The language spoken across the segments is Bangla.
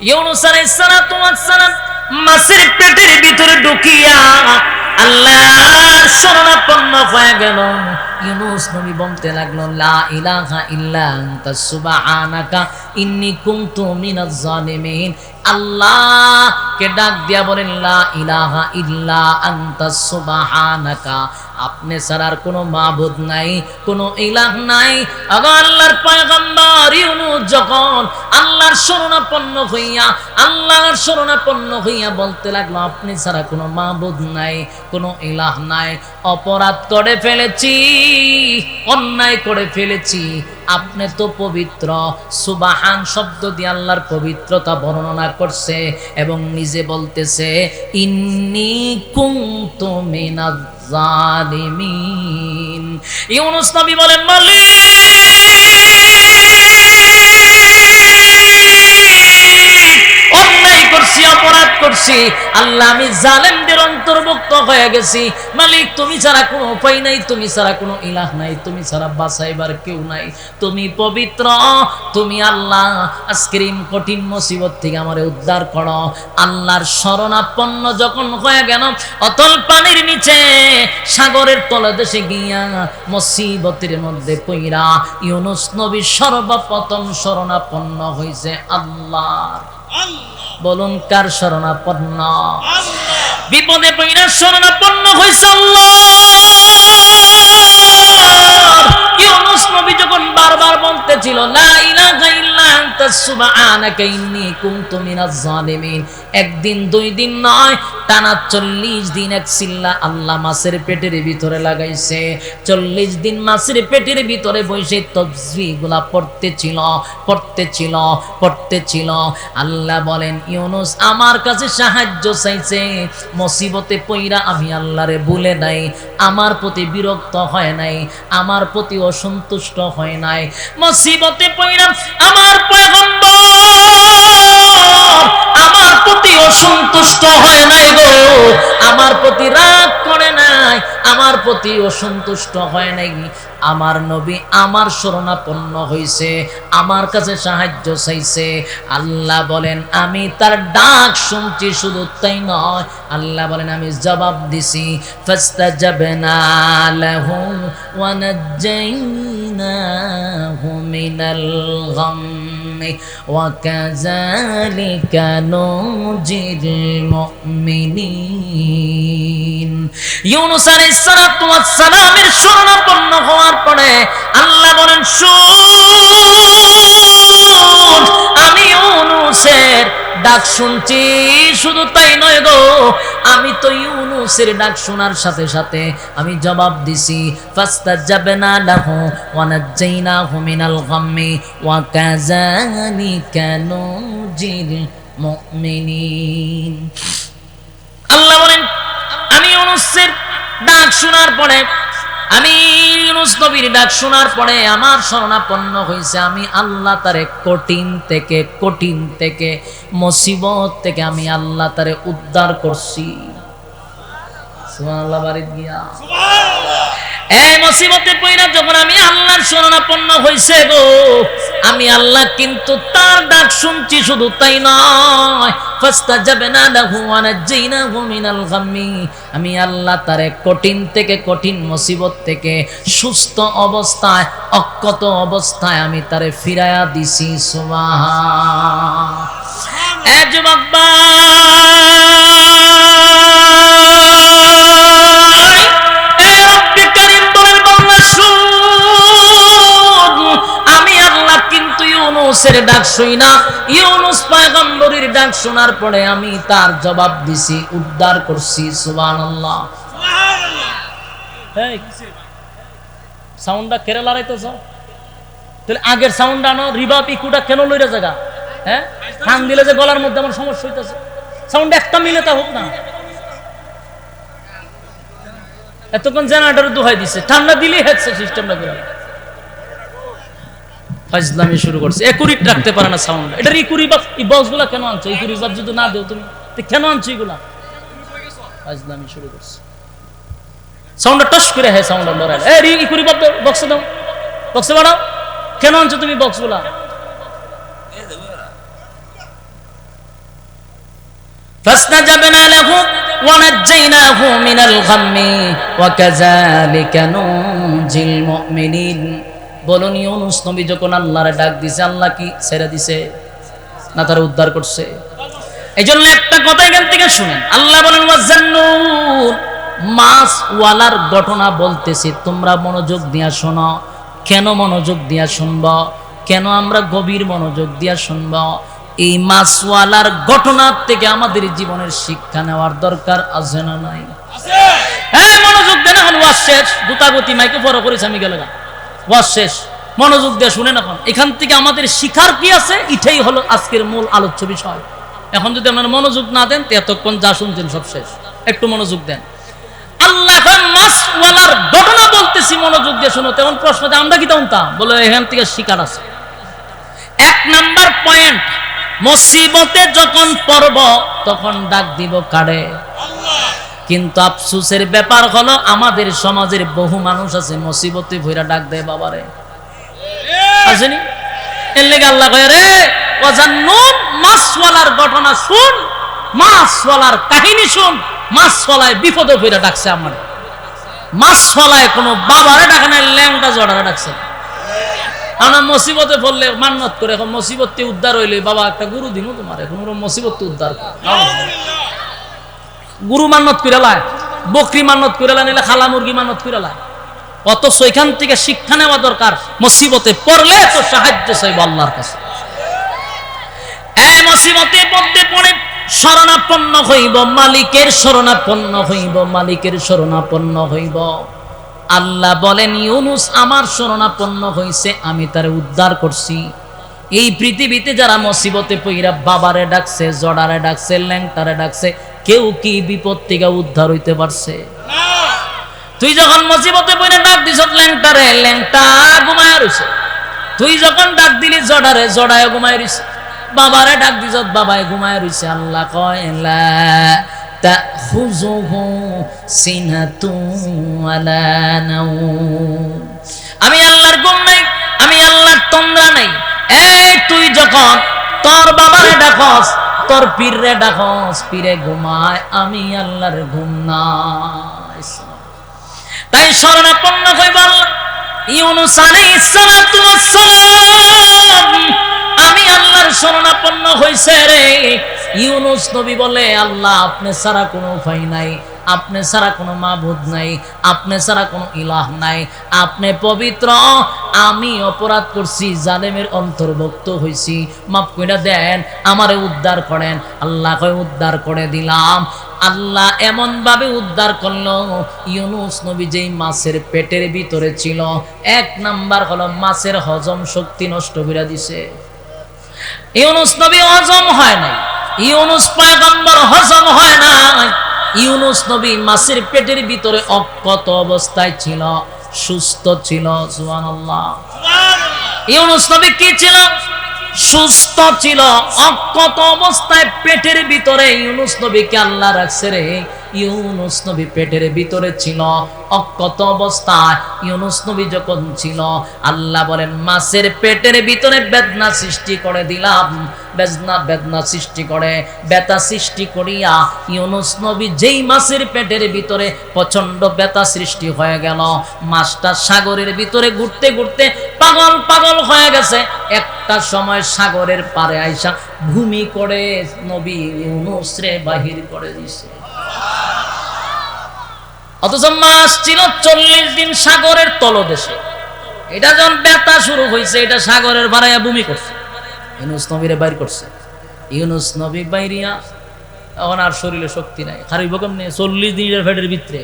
ইউনুস পেটের ভিতরে ঢুকিয়া আল্লাহ শরণাপন্ন হয়ে গেল। ইউনুস নবী বলতে লাগল, লা ইলাহা ইল্লা আনতা সুবহানাকা, ইন্নী কুনতু মিনাজ জালিমিন। আল্লাহ কে ডাক দিয়া বলেন, লা ইলাহা ইল্লা আনতা সুবহানাকা, আপনি ছাড়ার কোনো মাবুদ নাই, কোনো ইলাহ নাই। আগো আল্লাহর পয়গম্বর ইউনুস যখন আল্লাহর শরণাপন্ন হইয়া, আল্লাহর শরণাপন্ন হইয়া বলতে লাগল, আপনি ছাড়া কোনো মাবুদ নাই, কোনো ইলাহ নাই, অপরাধ করে ফেলেছি। অন্যায় করে ফেলেছি। আপনি তো পবিত্র। সুবাহান শব্দ দিয়ে আল্লাহর পবিত্রতা বর্ণনা করছে এবং নিজে বলতেছে, ইন্নি কুনতু মিনাজ জালিমিন। ইউনুস নবী বলেন, মালিক! করছি। আল্লাহ, আমি জালেমদের অন্তর্ভুক্ত হয়ে গেছি। মালিক, তুমি ছাড়া কোনো উপায় নাই, তুমি ছাড়া কোনো ইলাহ নাই, তুমি ছাড়া বাঁচাইবার কেউ নাই। তুমি পবিত্র, তুমি আল্লাহ। আজকের কঠিন মুসিবত থেকে আমারে উদ্ধার করো। আল্লাহর শরণাপন্ন যখন হয়ে গেল, অতল পানির নিচে সাগরের তলদেশে গিয়া মুসিবতের মধ্যে পইরা ইউনুস নবী সর্বপ্রথম শরণাপন্ন হইছে আল্লাহর বলুন কার শরণাপন্ন? বিপদে পইরা শরণাপন্ন হয়েছে যখন বারবার বলতেছিল লা ইলাহা ইল্লা আনতা সুবহানাকা ইন্নী একদিন, দুই দিন নয়, টানা চল্লিশ দিন এক চিল্লা আল্লাহ মাছের পেটের ভিতরে লাগাইছে। চল্লিশ দিন পেটের ভিতরে বসে আল্লাহ বলেন, ইউনুস, আমার কাছে সাহায্য চাইছে। মুসিবতে পইরা আমি আল্লাহরে ভুলে নাই। আমার প্রতি বিরক্ত হয় নাই। আমার প্রতি অসন্তুষ্ট হয় নাই। মুসিবতে পইরা আমার পয়গম্বর আমার প্রতি অসন্তুষ্ট হয় নাই গো। আমার প্রতি রাগ করে নাই, আমার প্রতি অসন্তুষ্ট হয় নাই। আমার নবী আমার শরণাপন্ন হইছে, আমার কাছে সাহায্য চাইছে। আল্লাহ বলেন, আমি তার ডাক শুনছি, শুধু তাই নয়। আল্লাহ বলেন, আমি জবাব দিছি, ফাস্তাজাবনা কাযালিকা নুজিল মুমিনিন। ইউনুস শরণাপন্ন হওয়ার পরে আল্লাহ বলেন, শুন, আমি ইউনুসের ডাক শুনছি, শুধু তাই নয় গো, আমি তো ইউনুসের ডাক শোনার সাথে সাথে আমি জবাব দিছি ফাস্তা যাবে না লাহু ওয়া নাজ্জাইনাহু মিনাল গাম্মি ওয়া কাযালিকা নুজিল মুমিনিন? আল্লাহ বলেন আমি ইউনুসের ডাক শোনার পরে আমি ইউনুস নবীর ডাক শোনার পরে আমার শরণাপন্ন হয়েছে আমি আল্লাহ তারে কঠিন থেকে কঠিন থেকে মুসিবত থেকে আমি আল্লাহ তারে উদ্ধার করছি। সুবহানাল্লাহ বাড়িতে গিয়া। এই মুসিবতে পইরা যখন আমি আল্লাহর শরণাপন্ন হইছে গো, আমি আল্লাহ কিন্তু তার ডাক শুনছি শুধু তাই নয়। ফাস্তাজাবনা লাহু ওয়া নাজ্জাইনাহু মিনাল গাম্মি আমি আল্লাহ তারে কঠিন থেকে কঠিন মুসিবত থেকে সুস্থ অবস্থায়, অক্ষত অবস্থায় আমি তারে ফিরায়া দিছি, সুবহান। এ যুবক শুই না। ইউনুস পয়গম্বরের ডাক শোনার পরে আমি তার জবাব দিছি, উদ্ধার করছি, সুবহানাল্লাহ। সাউন্ডটা তাহলে আগের সাউন্ড আনো, রিবা পিকুটা কেন লইরা জায়গা হ্যাঁ? দিলে যে গলার মধ্যে আমার সমস্যা হইতেছে। সাউন্ড একটা মিলে তা হোক না। এতক্ষণ জেনারেটর দোহাই দিছে। ঠান্ডা দিলেই হচ্ছে সিস্টেমটা করে ফাজলামি শুরু করছে একুরিট রাখতে পারে না সাউন্ড এটা ইকুরি বাস এই বক্সগুলা কেন আনছো ইকুরি বাস যদি না দেও তুমি তো কেন আনছো এগুলা ফাজলামি শুরু করছে সাউন্ডটা টস করে হ্যাঁ সাউন্ড লড়াই এ রি ইকুরি বাস বক্সে দাও বক্সে বাড়াও কেন আনছো তুমি বক্সগুলা فاستجبنا له ونجيناه من الغم وكذلك ننجي المؤمنين বলুন ইউনুস নবী যখন আল্লাহরে ডাক দিছে আল্লাহ কি ছেড়ে দিছে? না তারা উদ্ধার করছে? এই জন্য একটা কথা এখান থেকে শুনেন। আল্লাহ বলেন মাছ ওয়ালার ঘটনা বলতেছি। তোমরা মনোযোগ দিয়া শোনো। কেন মনোযোগ দিয়া শুনব? কেন আমরা গভীর মনোযোগ দিয়া শুনব? এই মাছওয়ালার ঘটনার থেকে আমাদের জীবনের শিক্ষা নেওয়ার দরকার আছে না নাই? হ্যাঁ মনোযোগ দেন ওয়াজ শেষ। গুতাগুতি মাইকে বড় করেছে আমি গেলে শেষ। মনোযোগ দিয়ে শুনেন এখন। এখান থেকে আমাদের শিখার কি আছে? এটাই হলো আজকের মূল আলোচ্য বিষয়। এখন যদি আপনারা মনোযোগ না দেন এতক্ষণ যা শুনছেন সব শেষ। একটু মনোযোগ দেন। আল্লাহ বলতেছি, মনোযোগ শুনো। তেমন আমরা কি বলে এখান থেকে শিকার আছে। এক নাম্বার পয়েন্ট যখন তখন ডাক দিব কাড়ে কিন্তু আফসুসের ব্যাপার হলো আমাদের সমাজের বহু মানুষ আছে, মুসিবতে ভইরা ডাক দেয় বাবারে। আসেনি? এর লেগে আল্লাহ রে মাছওয়ালার ঘটনা শুন মাছওয়ালার কাহিনী শুন মাছওয়ালায় বিপদে ভইরা ডাকছে আমার। মাছওয়ালায় কোনো বাবারে ডাকে না ল্যাংটা জড়ারে ডাকছে। আমরা মুসিবতে পড়লে মান্নত করে, এখন মুসিবতে উদ্ধার হইলে বাবা একটা গুরু দিন তোমার এখন মুসিবতে উদ্ধার করে। গুরু মান্নত করে লায়, বকরি মান্নত করে লা নিলে খালা মুরগি মান্নত করে লায়। অথচ এখান থেকে শিক্ষা নেওয়া দরকার, মুসিবতে পড়লে তো সাহায্য চাইব আল্লাহর কাছে। এই মুসিবতে মধ্যে পড়ে শরণাপন্ন হইব, মালিকের শরণাপন্ন হইব, মালিকের শরণাপন্ন হইব। আল্লাহ বলেন, ইউনুস, আমার শরণাপন্ন হইছে, আমি তারে উদ্ধার করছি। এই পৃথিবীতে যারা মুসিবতে পইরা বাবারে ডাকছে, জড়ারে ডাকছে, ল্যাংটারে ডাকছে কেউ কি বিপদ থেকে উদ্ধার হইতে পারছে? তুই যখন মুসিবতে পইরা ডাক দিছ, ল্যাংটারে, ল্যাংটা, ঘুমায় রইছে। তুই যখন ডাক দিলি, জড়ারে, জড়ায় ঘুমায় রইছে। বাবারে ডাক দিছ, বাবায় ঘুমায় রইছে। আল্লাহ কয়, লা আমি আল্লাহর ঘুম নাই, আমি আল্লাহর তন্দ্রা নাই। এই তুই যখন তোর বাবারে ডাকস তোর পীরে ডাকস, পীরে ঘুমায়, আমি আল্লাহর ঘুম তাই শরণাপন্ন হইব বল আলাইহিস সালাতু আমি আল্লাহর শরণাপন্ন হইছে রে। ইউনুস নবী বলে, আল্লাহ, আপনি ছাড়া কোনো উপায় নাই। আপনি ছাড়া কোনো মাবুদ নাই, আপনি ছাড়া কোনো ইলাহ নাই। আপনি পবিত্র, আমি অপরাধ করছি, জালেমের অন্তর্ভুক্ত হইছি। মাফ কইরা দেন, আমারে উদ্ধার করেন। আল্লাহ কয় উদ্ধার করে দিলাম। আল্লাহ এমন ভাবে উদ্ধার করল, ইউনুস নবী যেই মাছের পেটের ভিতরে ছিল, এক নাম্বার হলো মাছের হজম শক্তি নষ্ট করে দিছে। ইউনুস নবী হজম হয় নাই। ইউনুস পয়গম্বর হজম হয় নাই। ইউনুস নবী মাছের পেটের ভিতরে অক্ষত অবস্থায় ছিল, সুস্থ ছিল, সুবহানাল্লাহ। ইউনুস নবী কি ছিল? সুস্থ ছিল, অক্ষত অবস্থায় পেটের ভিতরে ইউনুস নবীকে আল্লাহ রাখছে রে। ইউনুস নবী পেটের ভিতরে ছিল, অক্ষত অবস্থায় ইউনুস নবী যখন ছিল, আল্লাহ বলেন, মাছের পেটের ভিতরে বেদনা সৃষ্টি করে দিলাম। বেদনা বেদনা সৃষ্টি করে সৃষ্টি করিয়া ইউনুস নবী যেই মাছের পেটের ভিতরে প্রচণ্ড সৃষ্টি হয়ে গেল, মাছটা সাগরের ভিতরে ঘুরতে ঘুরতে পাগল পাগল হয়ে গেছে। একটা সময় সাগরের পারে আইসা ভূমি করে নবী ইউনুস রে বাহির করে দিছে। অথচ মাস ছিল চল্লিশ দিন সাগরের তলদেশে। এটা যখন ব্যথা শুরু হয়েছে, এটা সাগরের বাড়াইয়া ভূমি করছে। ইউনুস নবীরে বাইর করছে। ইউনুস নবী বাইরিয়া, এখন আর শরীরে শক্তি নাই। খারিব কেমনে? চল্লিশ দিনের ফেটের ভিতরে।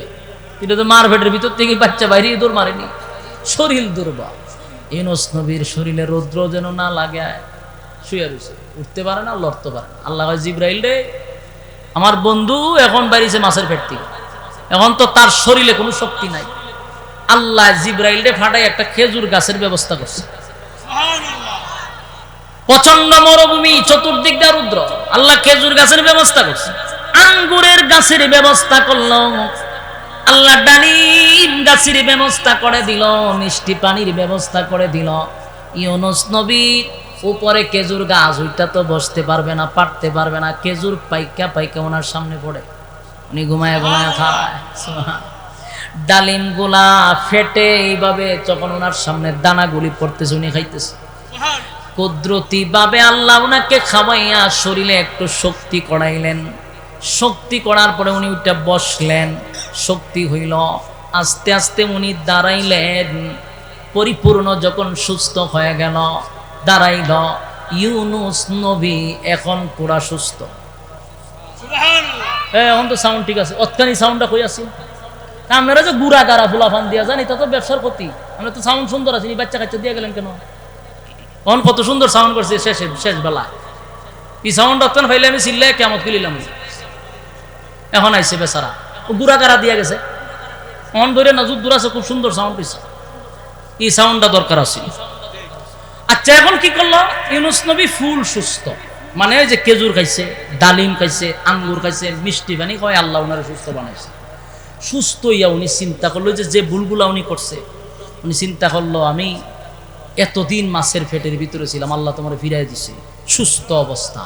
এটা তো মার ফেটের ভিতর থেকে বাচ্চা বাইরে দৌড় মারেনি। শরীর দুর্বল। ইউনুস নবীর শরীরে রৌদ্র যেন না লাগে শুয়ে রয়েছে। উঠতে পারে না, লড়তে পারে না। আল্লাহ জিব্রাইল রে, আমার বন্ধু এখন বাইরেছে মাছের পেট থেকে। এখন তো তার শরীরে কোনো শক্তি নাই। আল্লাহ জিব্রাইল রে ফাটাই একটা খেজুর গাছের ব্যবস্থা করছে। প্রচণ্ড মরুভূমি, চতুর্দিক দিয়ে রুদ্র। আল্লাহ খেজুর গাছের ব্যবস্থা করছে। আঙ্গুরের গাছের ব্যবস্থা করল। আল্লাহ ডালিম গাছের ব্যবস্থা করে দিল, মিষ্টি পানির ব্যবস্থা করে দিল। ইউনুস নবী, উপরে খেজুর গাছ, ওইটা তো বসতে পারবে না পারতে পারবে না। খেজুর পাইকা পাইকা ওনার সামনে পড়ে। উনি ঘুমায় ঘুমায় খায়। ডালিমগুলা ফেটে এইভাবে যখন ওনার সামনে দানাগুলি পড়তেছে উনি খাইতেছে। কুদরতি ভাবে আল্লাহ ওনাকে খাওয়াইয়া শরীরে একটু শক্তি করাইলেন। শক্তি করার পরে উনি উঠে বসলেন। শক্তি হইল আস্তে আস্তে উনি দাঁড়াইলেন। পরিপূর্ণ যখন সুস্থ হয়ে গেল দাঁড়াইল ইউনুস নবী এখন পুরা সুস্থ। এখন তো সাউন্ড ঠিক আছে। অতখানি সাউন্ডটা কই আছে? আপনারা যে গুড়া গাড়া ফুলাফান দিয়া, জানি, তা তো ব্যবসার ক্ষতি। আমরা তো সাউন্ড সুন্দর আছে বাচ্চা কাচ্চা দিয়ে গেলেন কেন? তখন কত সুন্দর সাউন্ড করছে শেষে, শেষ বেলা। এই সাউন্ড অতক্ষণ ফাইলে আমি চিল্লে কেমত কিলিলাম এখন আইসে বেচারা। গুড়া গাড়া দিয়া গেছে। অন ধরে নাজুক দূর আছে, খুব সুন্দর সাউন্ড হয়েছে এই সাউন্ডটা দরকার আছে। আচ্ছা এখন কি করল? ইউনুস নবী ফুল সুস্থ। মানে ওই যে খেজুর খাইছে ডালিম খাইছে আঙ্গুর খাইছে মিষ্টি পানি খাওয়াই আল্লাহ ওনারে সুস্থ বানাইছে। সুস্থ ইয়া উনি চিন্তা করল যে যে ভুলগুলা উনি করছে উনি চিন্তা করল আমি এতদিন মাছের ফেটের ভিতরে ছিলাম আল্লাহ তোমার ফিরাই দিছে সুস্থ অবস্থা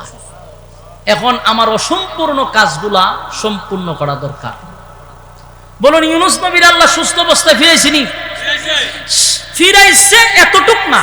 এখন আমার অসম্পূর্ণ কাজগুলা সম্পূর্ণ করা দরকার। বলুন ইউনুস নবীর আল্লাহ সুস্থ অবস্থায় ফিরাইছিনি? ফিরাইছে এতটুক না।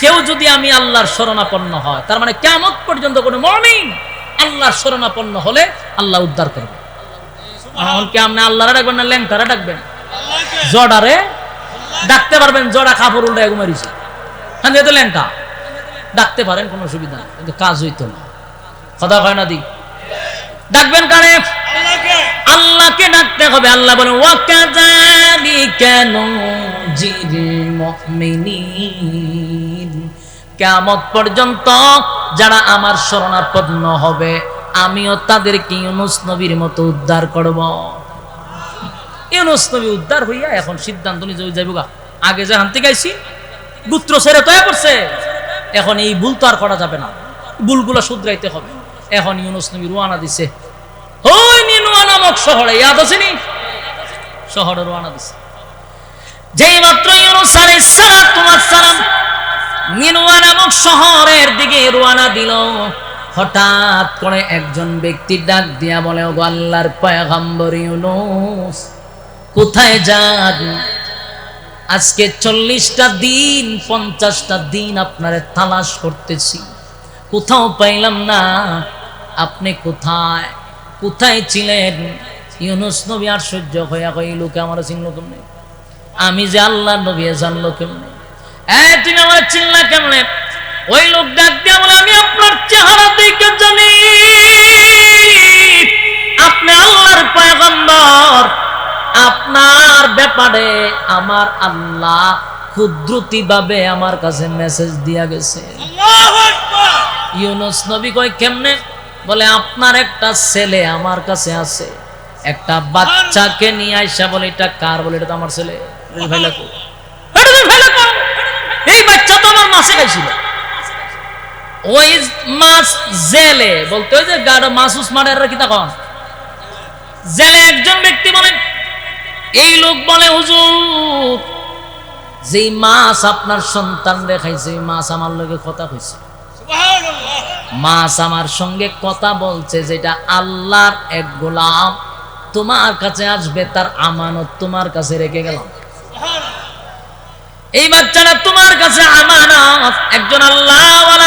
কেউ যদি আমি আল্লাহর শরণাপন্ন হয় তার মানে কেমন পর্যন্ত কোনো মমিন আল্লাহর শরণাপন্ন হলে আল্লাহ উদ্ধার করবে। আপনি আল্লাহরা ডাকবেন না ল্যাংটারা ডাকবেন। জডারে ডাকতে পারবেন জডা কাপড় উল্টা ঘুমারিছে হ্যাঁ যেহেতু ল্যাংটা। ডাকতে পারেন কোনো অসুবিধা নেই কিন্তু কাজ হইতো না। কথা হয় না দি? ডাকবেন কারে? আল্লাহকে। ডাকতে হবে। আল্লাহ বলেন ওয়াকাযালিকা নুজিল মুমিনিন। কিয়ামত পর্যন্ত যারা আমার শরণাপন্ন হবে, আমিও তাদেরকে ইউনুস নবীর মতো উদ্ধার করব। ইউনুস নবী উদ্ধার হইয়া এখন সিদ্ধান্ত নিয়ে যাইব গা। আগে যে হান্তি গাইছি গুত্র ছেড়ে তয়া করছে। এখন এই ভুল তো আর করা যাবে না। ভুলগুলো শুধরাইতে হবে। এখন ইউনুস নবী রুয়ানা দিছে। ওই নিনুয়া নামক শহরে, ইয়াদ আছে নি? শহরে রওনা দিছে। যেই মাত্র ইউনুস আলাইহিস সালাতু ওয়াস সালাম নিনুয়া নামক শহরের দিকে রওনা দিল। হঠাৎ করে একজন ব্যক্তি ডাক দিয়া বলে ও আল্লাহর পয়গম্বর ইউনুস, কোথায় যান? আজকে চল্লিশটা দিন, পঞ্চাশটা দিন আপনারে তালাশ করতেছি। কোথাও পাইলাম না। আপনি কোথায়? কোথায় ছিলেন? ইউনুস নবী আশ্চর্য হইয়া কই লোকে আমার চিনল কেমনে? আমি যে আল্লাহ নবী জানলো কেমনে? তুমি আমার চিনলা কেমনে? ওই লোক ডাক দিয়া বলে আমি আপনার চেহারা দেখে জানি। আপনি আল্লাহর পয়গম্বর। আপনার ব্যাপারে আমার আল্লাহ ক্ষুদ্রতি ভাবে আমার কাছে মেসেজ দিয়া গেছে। ইউনুস নবী কয় কেমনে? বলে আপনার একটা ছেলে আমার কাছে আছে। একটা বাচ্চাকে নিয়ে আইসা বলে এটা কার বলে? এটা তো আমার ছেলে। ভাইলা কও। এটা তো ভাইলা কও। এই বাচ্চা তো আমার মাছে খাইছিল। ওই মাছ জেলে বলতে ওই যে গাড়ো মাছ উসমানের কি তখন জেলে একজন ব্যক্তি বলেন এই লোক বলে হুজুর যেই মাছ আপনার সন্তান দেখাইছে মাছ আমার লোকে কথা কইছে। মাছ আমার সঙ্গে কথা বলছে যেটা আল্লাহর এক গোলাম তোমার কাছে আসবে তার আমানত তোমার কাছে রেখে গেলাম। এই বাচ্চাটা তোমার কাছে আমানত। একজন আল্লাহ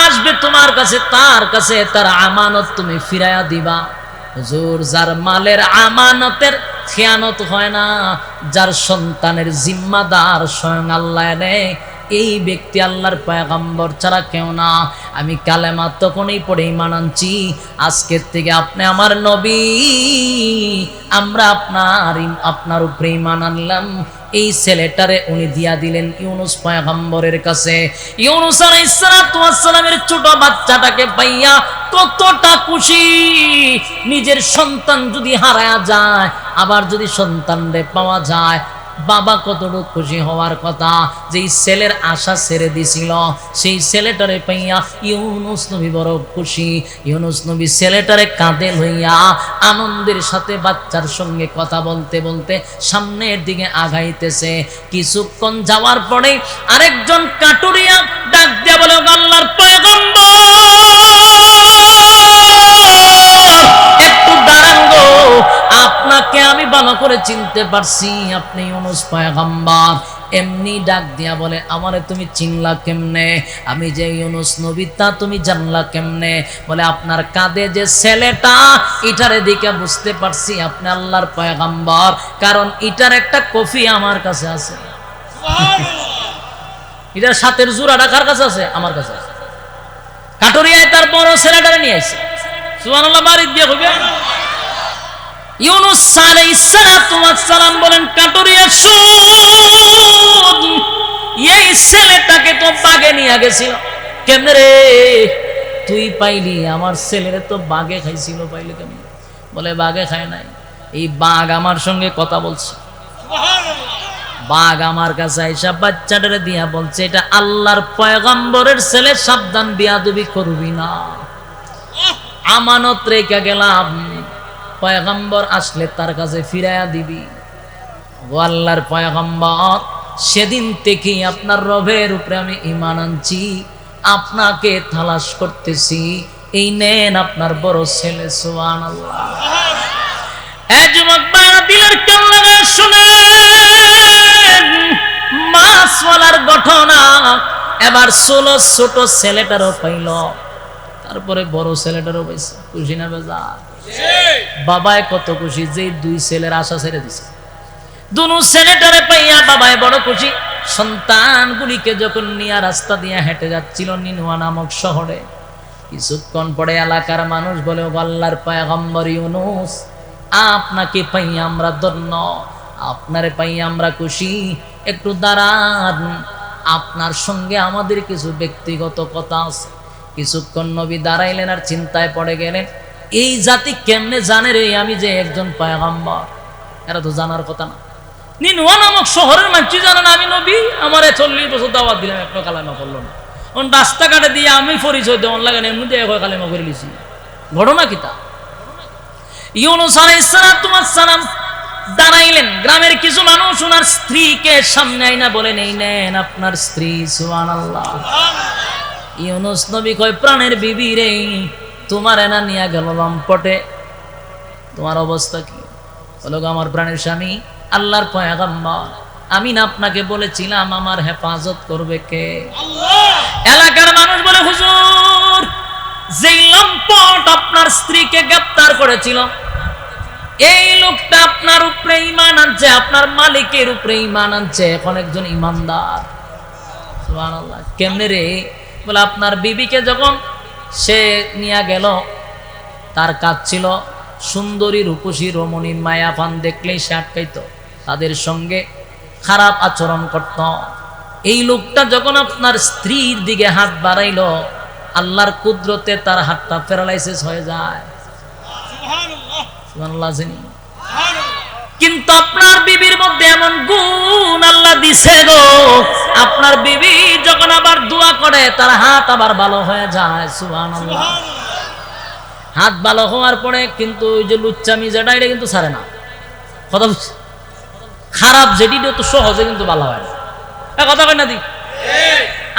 আসবে তোমার কাছে, তার কাছে তার আমানত তুমি ফিরাইয়া দিবা। হুজুর, যার মালের আমানতের খেয়ানত হয় না, যার সন্তানের জিম্মাদার স্বয়ং আল্লাহ নেয় এই ব্যক্তি আল্লাহর পয়গম্বর ছাড়া কেউ না। আমি কালেমা তখনই পড়েই মানানছি আজকের থেকে আপনি আমার নবী, আমরা আপনার আপনার উপরে ইমান আনলাম। এই ছেলেটারে উনি দিয়া দিলেন ইউনুস পায়গম্বরের কাছে। ইউনুস আলাইহিসসালামের ছোট বাচ্চাটাকে পাইয়া কতটা খুশি। নিজের সন্তান যদি হারায়া যায়, আবার যদি সন্তানরে পাওয়া যায় বাবা কতটুকু খুশি হওয়ার কথা? যেই ছেলের আশা ছেড়ে দিছিল, সেই ছেলেটারে পাইয়া ইউনুস নবী বড় খুশি। ইউনুস নবী ছেলেটারে কাঁধে লইয়া আনন্দের সাথে বাচ্চার সঙ্গে কথা বলতে বলতে সামনের দিকে আগাইতেছে। কিছুক্ষণ যাওয়ার পরে আরেকজন কাটুরিয়া ডাক দিয়া বলে "ও আল্লাহর পয়গম্বর ভালো করে চিনতে পারছি আপনি ইউনুস পয়গম্বর। এমনি ডাক দিয়া বলে আমারে তুমি চিনলা কেমনে? আমি যে ইউনুস নবী তা তুমি জানলা কেমনে? বলে আপনার কাঁধে যে ছেলেটা ইটারে দিকে বুঝতে পারছি আপনি আল্লাহর পয়গম্বর কারণ ইটার একটা কফি আমার কাছে আছে। এটার সাথের জোড়াটা কার কাছে আছে? আমার কাছে আছে। কাটরিয়ায় তার বড় ছেলেটারে নিয়ে আসছে সুবহানাল্লাহ বাড়ির দিয়ে হইবে? ইউনুস সালাম বলেন, কাটরিয়া এই তো গেছিল। রে? তুই পাইলি, আমার তো খাইছিল, পাইলি বলে নাই। এই বাঘ আমার সঙ্গে কথা বলছে। বাঘ আমার কাছে আইসা বাচ্চাটারে দিয়া বলছে, এটা আল্লাহর পয়গম্বরের ছেলে, সাবধান, বিয়াদবি করবি না। আমানত রেখে গেলাম। পয়গম্বর আসলে তার কাছে ফিরাইয়া দিবি। ও আল্লাহর পয়গম্বর, সেদিন থেকেই আপনার রবের উপরে আমি ইমান আনছি, আপনাকে তালাশ করতেছি। এই নেন আপনার বড় ছেলে সোয়ান যুবক বাড়া দিলের মাছওয়ালার ঘটনা। এবার ষোলো ছোট ছেলেটারও পাইল। তারপরে বড় ছেলেটারও পাইছে। খুশি না বেজা বাবায় কত খুশি যে দুই ছেলের আশা ছেড়ে দিছে। দুনু ছেলেটারে পাইয়া বাবায় বড় খুশি। সন্তানগুলিকে যখন নিয়ে রাস্তা দিয়ে হেঁটে যাচ্ছিল নিনুয়া নামক শহরে, কিছুক্ষণ পরে এলাকার মানুষ বলে, "ও আল্লাহর পায়গম্বর ইউনুস, আপনাকে পাইয়া আমরা ধন্য, আপনারে পাইয়া আমরা খুশি। একটু দাঁড়ান, আপনার সঙ্গে আমাদের কিছু ব্যক্তিগত কথা আছে। কিছুক্ষণ নবী দাঁড়াইলেন আর চিন্তায় পড়ে গেলেন। এই জাতি কেমনে জানে রে? আমি যে একজন পায়গাম্বর। এরা তো জানার কথা না। নিনুয়া নামক শহরের মানুষ জানে না আমি নবী, আমার চল্লিশ বছর দাওয়াত দিলাম একটা কালামা করল না। ওন রাস্তাঘাটে দিয়ে আমি পরিচয় দেওয়ার লাগে এমনি দিয়ে একবার কালেমা করে লিছি ঘটনা কিতা ইউনুস আলাইসালাম দাঁড়াইলেন গ্রামের কিছু মানুষ ওনার স্ত্রীকে সামনে আইনা বলেন এই নেন আপনার স্ত্রী সুয়ান আল্লাহ ইউনুস নবী কয়, প্রাণের বিবি রে। তোমার এনা নিয়ে গেল লম্পটে। তোমার অবস্থা কি? বলো আমার প্রাণের স্বামী আল্লাহর পয়াগম্বর আমি না আপনাকে বলেছিলাম আমার হেফাজত করবে কে? এলাকার মানুষ বলে হুজুর যেই লম্পট আপনার স্ত্রীকে গ্রেপ্তার করেছিল এই লোকটা আপনার উপরে ইমান আনছে আপনার মালিকের উপরে ইমান আনছে এখন একজন ইমানদার কেমনে রে? বলে আপনার বিবিকে যখন সে নিয়ে গেল। তার কাজ ছিল সুন্দরী রূপসী রমণী মায়াপান দেখলেই সে আটকাইত। তাদের সঙ্গে খারাপ আচরণ করত। এই লোকটা যখন আপনার স্ত্রীর দিকে হাত বাড়াইল আল্লাহর কুদরতে তার হাতটা প্যারালাইসিস হয়ে যায়। কিন্তু আপনার বিবির মধ্যে এমন গুণ আল্লাহ দিছে গো। আপনার বিবি যখন আবার দোয়া করে তার হাত আবার ভালো হয়ে যায় সুবহানাল্লাহ। হাত ভালো হওয়ার পরে কিন্তু ওই যে লুচ্চামি যেটা এটা কিন্তু ছাড়ে না। কথা বুঝছি খারাপ যেটি তো সহজে কিন্তু ভালো হয় না। এ কথা কই না দি?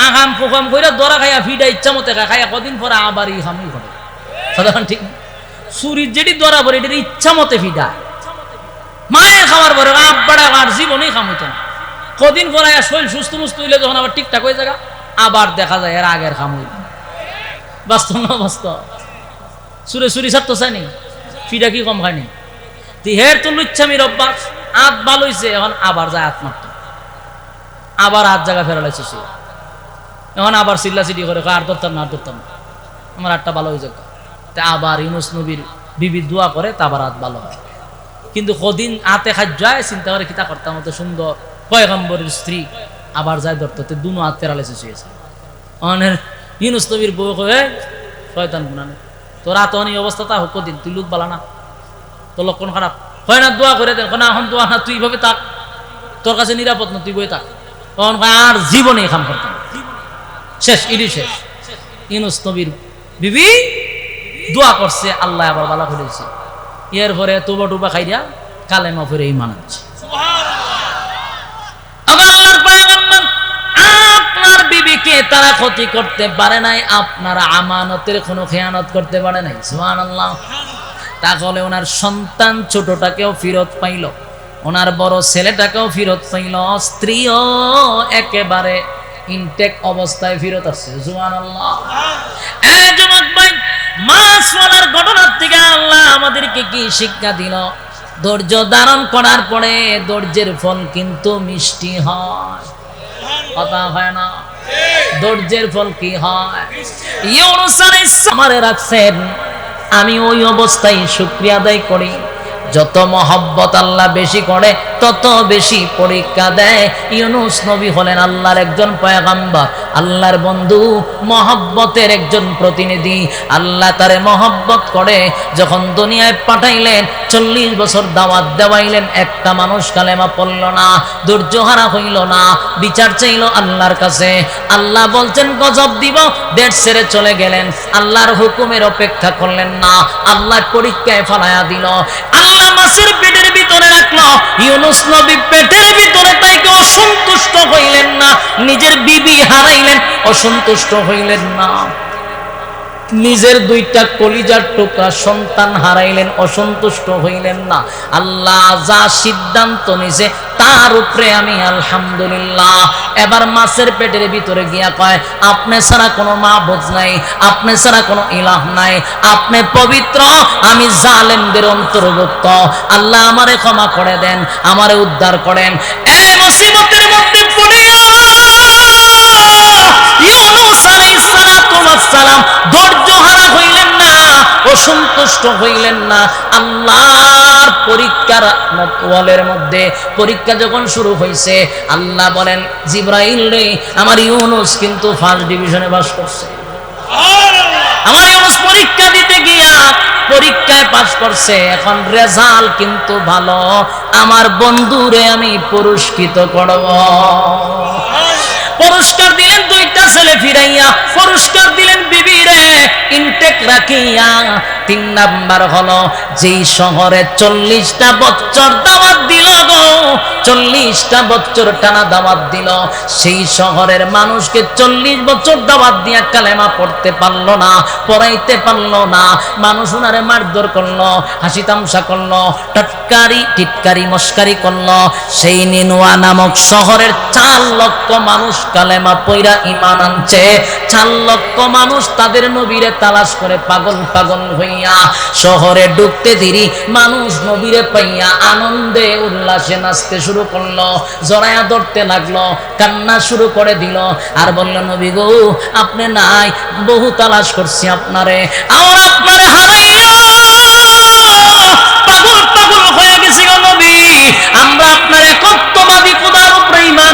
আহাম ফুকাম কইরা দরা খাইয়া ফিডা ইচ্ছা মতে খাইয়া কদিন পরে আবার ই খামি করে কথা ঠিক সুরির যেটি দরা পরে এটার ইচ্ছা মতে ফিডা। মায়ের খাওয়ার পরে আব্বাটা আর জীবনেই খামইতো না। কদিন পরে আয়া শরীর সুস্থ মুস্থ হইলে যখন আবার ঠিকঠাক হয়ে যাগা, আবার দেখা যায় এর আগের খামই বাস্তব না বাস্তব? সুরে সুরি ছাড়তো চাইনি ফিডা কি কম খায়নি হের তো লুচ্ছামির অভ্যাস আত ভালো হইছে, এখন আবার যায় আত্মাত্ম আবার হাত জায়গা ফেরালাইছে সে। এখন আবার চিল্লা চিটি করে আর ধরতাম না, আর ধরতাম না। আমার আটটা ভালো হয়ে যাক তা আবার ইউনুস নবীর বিবি দোয়া করে, তা আবার হাত ভালো হয়। কিন্তু কদিন হাতে খাদ্য চিন্তা করে কিতা করতাম মতো সুন্দর। পয়গম্বরের স্ত্রী আবার যায় ধরতে দুনো হাত পেরালাইসিস হয়েছে অনের ইউনুস নবীর বউ হয়ে শয়তান গুনানে তোর আতন এই অবস্থা, তা হোক দিন তুই লুক বালা না। তোর লক্ষণ খারাপ। হয় না, দোয়া করে দেন। না, এখন দোয়া না, তুই ভাবে থাক। তোর কাছে নিরাপদ না, তুই বই থাক। তখন আর জীবনে খাম করতাম না। শেষ, ইডি শেষ। ইউনুস নবীর বিবি দোয়া করছে, আল্লাহ আবার বালা করেছে এর পরে তুবা টুবা খাইয়া কালেমা ফিরে ইমান আনছে আমার আল্লাহর পয়গম্বর বিবিকে তারা ক্ষতি করতে পারে নাই, আপনার আমানতের কোনো খেয়ানত করতে পারে নাই। সুবহানাল্লাহ। তাহলে ওনার সন্তান ছোটটাকেও ফেরত পাইল, ওনার বড় ছেলেটাকেও ফেরত পাইল, স্ত্রীও একেবারে ইনটেক অবস্থায় ফেরত আসছে। সুবহানাল্লাহ। এই যুবক ভাই, মাছ মারার ঘটনার থেকে আল্লাহ আমাদেরকে কি শিক্ষা দিল? ধৈর্য ধারণ করার পরে ধৈর্যের ফল কিন্তু মিষ্টি হয়। কথা হয় না। ধৈর্যের ফল কি হয়? ইউনুস আলাইহিস আমারে রাখছেন আমি ওই অবস্থায় শুক্রিয়া আদায় করি। যত মহব্বত আল্লাহ বেশি করে, তত বেশি পরীক্ষা দেয়। ইউনুস নবী হলেন আল্লাহর একজন পয়গাম্বর, আল্লাহর বন্ধু, মহব্বতের একজন প্রতিনিধি। আল্লাহ তারে মহব্বত করে, যখন দুনিয়ায় পাঠাইলেন, চল্লিশ বছর দাওয়াত দেওয়াইলেন, একটা মানুষ কালেমা পড়ল না ধৈর্যহারা হইল না, বিচার চাইল আল্লাহর কাছে। আল্লাহ বলছেন, গজব দিব দেড় ছেড়ে চলে গেলেন। আল্লাহর হুকুমের অপেক্ষা করলেন না, আল্লাহ পরীক্ষায় ফালায়া দিল। মাসের পেটের ভিতরে রাখল, ইউনুস নবী পেটের ভিতরে তাইকে অসন্তুষ্ট হইলেন না, নিজের বিবি হারাইলেন, অসন্তুষ্ট হইলেন না। নিজের দুইটা কলিজার টুকরা সন্তান হারাইলেন, অসন্তুষ্ট হইলেন না। আল্লাহ যা সিদ্ধান্ত নিছে, তার উপরে আমি আলহামদুলিল্লাহ। এবার মাছের পেটের ভিতরে গিয়া কয়, আপনি ছাড়া কোনো মা বোঝ নাই, আপনি ছাড়া কোনো ইলাহ নাই, আপনি পবিত্র, আমি জালেমদের অন্তর্ভুক্ত। আল্লাহ আমারে ক্ষমা করে দেন, আমারে উদ্ধার করেন। এই মুসিবতের মধ্যে পড়িয়া ইউনুস আলাইহিস সালাম অসন্তুষ্ট হইলেন না। আল্লাহর পরীক্ষার ওয়ালের মধ্যে পরীক্ষা যখন শুরু হয়েছে আল্লাহ বলেন, জিব্রাইল রে, আমার ইউনুস কিন্তু ফার্স্ট ডিভিশনে বাস করছে। আমার ইউনুস পরীক্ষা দিতে গিয়া পরীক্ষায় পাশ করছে, এখন রেজাল্ট কিন্তু ভালো। আমার বন্ধুরে আমি পুরস্কৃত করব। পুরস্কার দিলেন দুইটা ছেলে ফিরাইয়া, পুরস্কার দিলেন বিবিরে ইনটেক রাখিয়া তিন নাম্বার হলো, যেই শহরে চল্লিশটা বছর দাওয়াত দিল গো, চল্লিশটা বছর টানা দাওয়াত দিল, সেই শহরের মানুষকে চল্লিশ বছর দাওয়াত দিয়া কালেমা পড়তে না, পড়াইতে না। মানুষ ওনারে মারধর করল, হাসি তামসা করল, টটকারি, টিটকারি, মস্কারি করল। সেই নিনুয়া নামক শহরের চার লক্ষ মানুষ কালেমা পইরা ইমান আনছে, চার লক্ষ মানুষ তাদের নবীরে তালাশ করে পাগল পাগল হইয়া শহরে ডুবতে ধীরি মানুষ নবীরে পাইয়া আনন্দে উল্লাসে নাচতে শুরু করল জড়ায়া ধরতে লাগল, কান্না শুরু করে দিল। আর বলল, নবী গো, আপনি নাই, বহু তালাশ করছি আপনারে। আর আপনারে হারাইয়া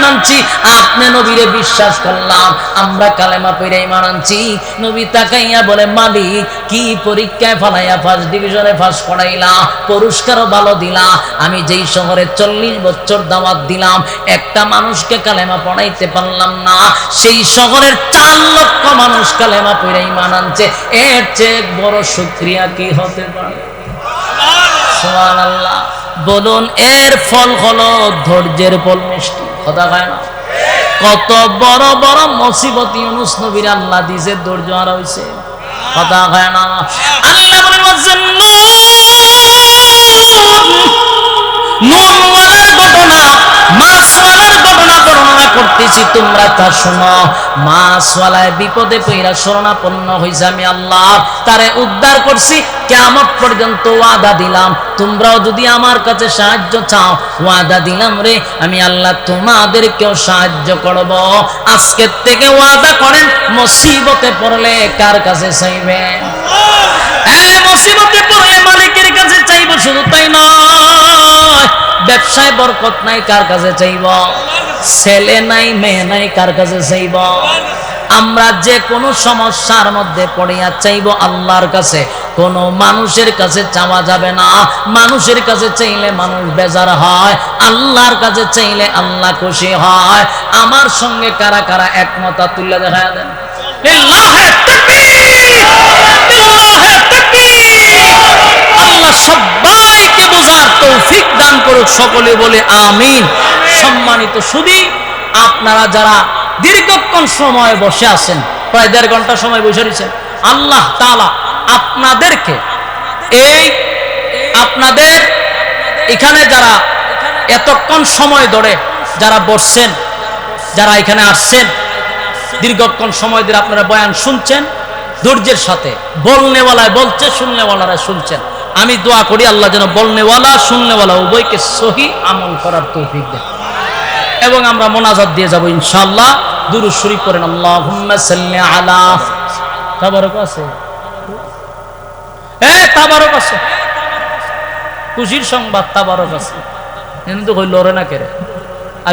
আনছি আপনি নবীরে বিশ্বাস করলাম, আমরা কালেমা পড়ে ইমান আনছি নবী তাকাইয়া বলে, মালিক, কি পরীক্ষায় ফালাইয়া ফার্স্ট ডিভিশনে ফার্স্ট করাইলা পুরস্কারও ভালো দিলা, আমি যেই শহরে চল্লিশ বছর দাওয়াত দিলাম, একটা মানুষকে কালেমা পড়াইতে পারলাম না, সেই শহরের চার লক্ষ মানুষ কালেমা পড়ে ইমান এর চেয়ে বড় শুক্রিয়া কি হতে পারে? বলুন, এর ফল হলো ধৈর্যের ফল মিষ্টি। কথা কয় না? কত বড় বড় মুসিবত ইউনুস নবীর আল্লাহ দিছে, ধৈর্য আর হইছে। কথা কয় না? আল্লাহ বলেন বলছেন নূর। নূর মাছওয়ালার ঘটনা। করতেছি, তোমরা তা শোনো। মাছওয়ালায় বিপদে পইরা শরণাপন্ন হইছে আমি আল্লাহ। তারে উদ্ধার করছি কেমন পর্যন্ত ওয়াদা দিলাম। তোমরাও যদি আমার কাছে সাহায্য চাও, ওয়াদা দিলাম রে, আমি আল্লাহ তোমাদেরকেও সাহায্য করব। আজকের থেকে ওয়াদা করেন, মুসিবতে পড়লে কার কাছে চাইবেন এই মুসিবতে পড়লে মালিকের কাছে চাইব, শুধু তাই নয়, ব্যবসায় বরকত নাই, কার কাছে চাইব? ছেলে নাই, মেয়ে নাই, কার কাছে চাইব? আমরা যে কোনো সমস্যার মধ্যে পড়িয়া চাইব আল্লাহর কাছে। কোনো মানুষের কাছে চাওয়া যাবে না। মানুষের কাছে চাইলে মানুষ বেজার হয়। আল্লাহর কাছে চাইলে আল্লাহ খুশি হয়। আমার সঙ্গে কারা কারা একমতা তুলে দেখা দেন! আল্লাহ সবাইকে বোঝার তৌফিক দান করুক, সকলে বলে আমিন। সম্মানিত শুধু আপনারা যারা দীর্ঘক্ষণ সময় বসে আছেন, প্রায় দেড় ঘণ্টা সময় বসে রয়েছেন, আল্লাহ তাআলা আপনাদেরকে এই আপনাদের এখানে যারা এতক্ষণ সময় ধরে যারা বসছেন, যারা এখানে আসছেন, দীর্ঘক্ষণ সময় ধরে আপনারা বয়ান শুনছেন, ধৈর্যের সাথে বলনেওয়ালায় বলছে, শুননেওয়ালারা শুনছেন। আমি দোয়া করি আল্লাহ যেন বলনেওয়ালা, শুননেওয়ালা উভয়কে সহি আমল করার তৌফিক দেন। এবং আমরা মোনাজাত দিয়ে যাব ইনশাল্লাহ দুরু শরীফ করেন আল্লাহুম্মা আলা তাবারক আছে। খুশির সংবাদ তাবারক আছে। কিন্তু কই রে না কেরে